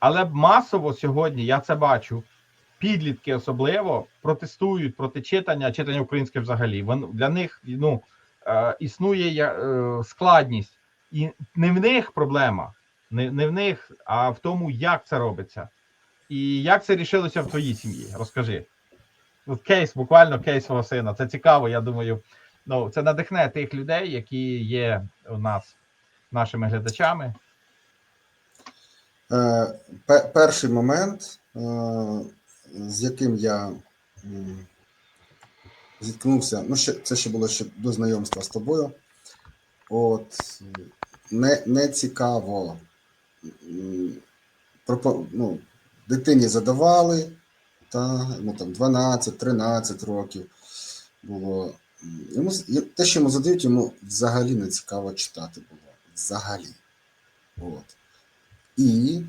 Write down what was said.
Але масово сьогодні я це бачу. Підлітки особливо протестують проти читання, читання українське взагалі. Вон для них ну е, існує е, складність, і не в них проблема, не, не в них, а в тому, як це робиться. І як це рішилося в твоїй сім'ї? Розкажи. От кейс, буквально кейс свого сина. Це цікаво. Я думаю, ну це надихне тих людей, які є у нас нашими глядачами. Е, пе- Перший момент, е, з яким я зіткнувся, ну, ще, це ще було ще до знайомства з тобою. От не, не цікаво. ну, дитині задавали, та, ну, там 12-13 років було. Йому, те, що йому задають, йому взагалі не цікаво читати було. Взагалі. От. І